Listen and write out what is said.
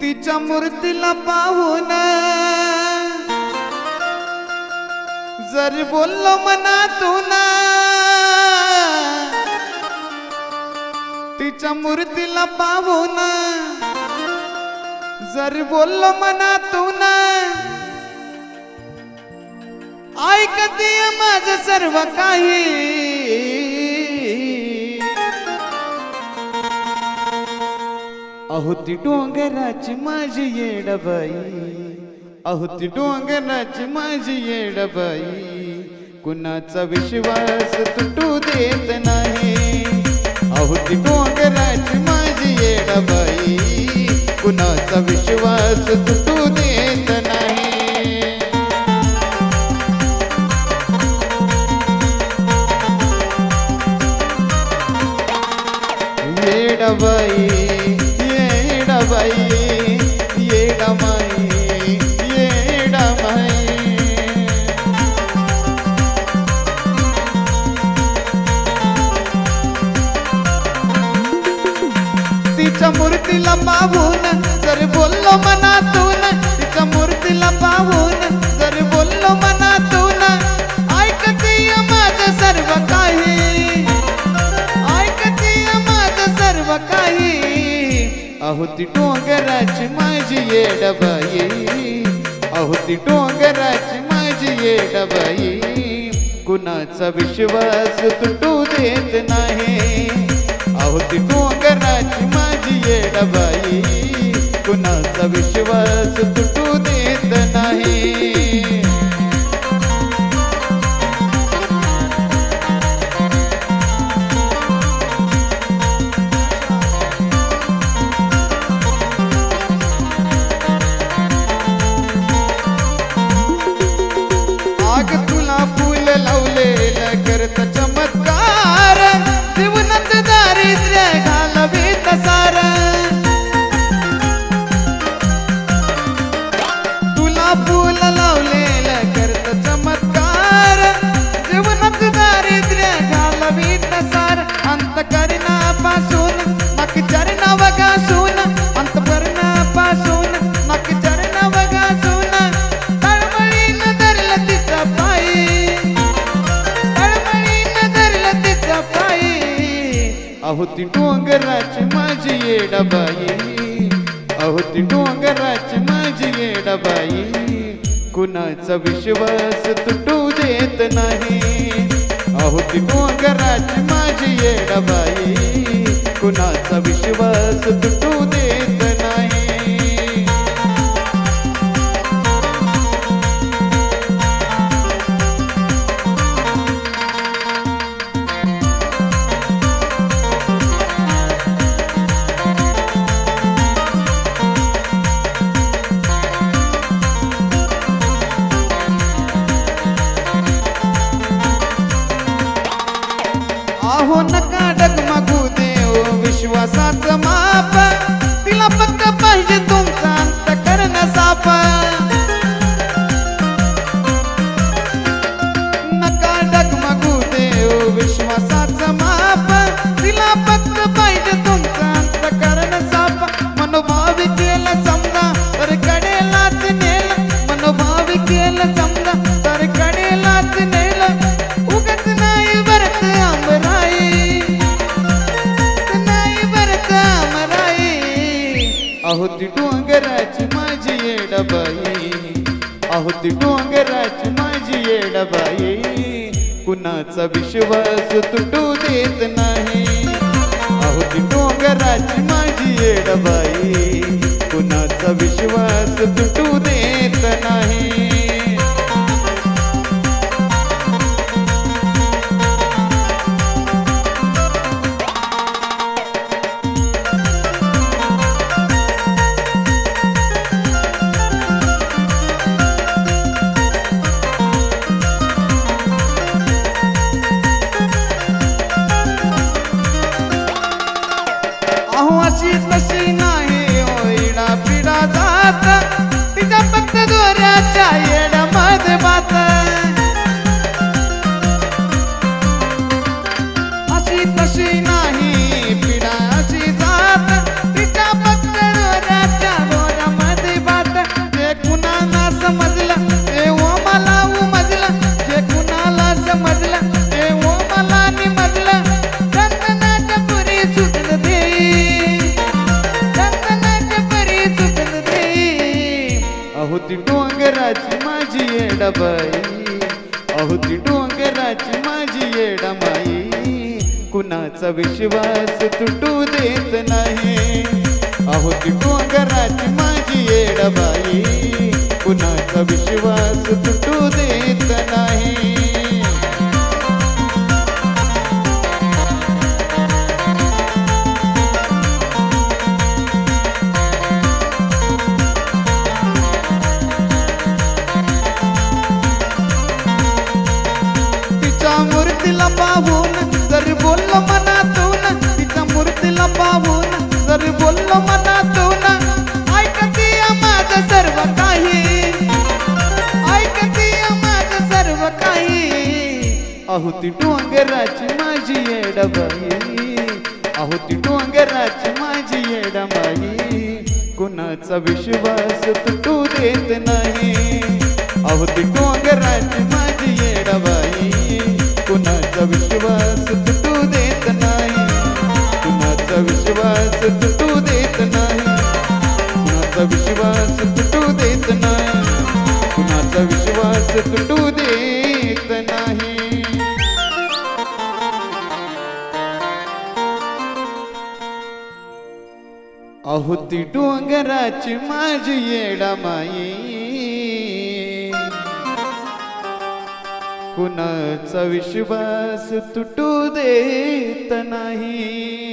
तिच्या मूर्तीला पाहून. जर बोललो मनातून तिच्या मूर्तीला पाहून. जर बोललो मनातून ऐकते माझ सर्व काही. आहुती डोंगराची माझी येडबाई आहुती डोंगराची माझी येडबाई कुणाचा विश्वास तुटू देत नाही. आहुती डोंगराची माझी येडबाई कुणाचा विश्वास तुटू देत नाही. येडबाई तिच्या मूर्तीला पाहून जर बोललो मनातून तिच्या मूर्तीला पाहून जर बोललो मनातून ऐकते माझ सर्व काही. ऐकते माझ सर्व काही. अहो ती डोंगराची माझी येडबाई. अहो ती डोंगराची माझी येडबाई. कुणाचा विश्वास तुटू देत नाही. अहो ती माझी अहो ती डोंगराची माझी येडाबाई अहो ती डोंगराची माझी येडाबाई कुणाचा विश्वास तुटू देत नाही. अहो ती डोंगराची माझी येडाबाई कुणाचा विश्वास तुटू देत आहो नका डगमगू देव विश्वासाचं माप. तिला फक्त पाहिजे आहोती डोंगराची माझी येडबाई. आहोती डोंगराची माझी येडबाई. कुणाचा विश्वास तुटू देत नाही. आहोती डोंगराची माझी येडबाई. कुणाचा विश्वास तुटू देत नाही. अहो डोंगराची माझी येडामाई. कुणाचा विश्वास तुटू देत नाही. अहो डोंगराची माझी येडाबाई कुणाचा विश्वास तुटू देत मूर्तीला पाहून जर बोललो मनातून तिच्या मूर्तीला पाहून जर बोललो मनातून ऐकती माझं सर्व काही. ऐकती माझं सर्व काही. अहो ती डोंगराची माझी येडबाई. अहो ती डोंगराची माझी येडबाई. कुणाचा विश्वास तुटू देत नाही. अहो ती डोंगराची माझी येडबाई. कुणाचा विश्वास तुटू देत नाही? कुणाचा विश्वास तुटू देत नाही? कुणाचा विश्वास तुटू देत नाही? कुणाचा विश्वास तुटू देत नाही? अहो ती डोंगराची माझी येडा माई. कुणाचा विश्वास तुटू देत नाही.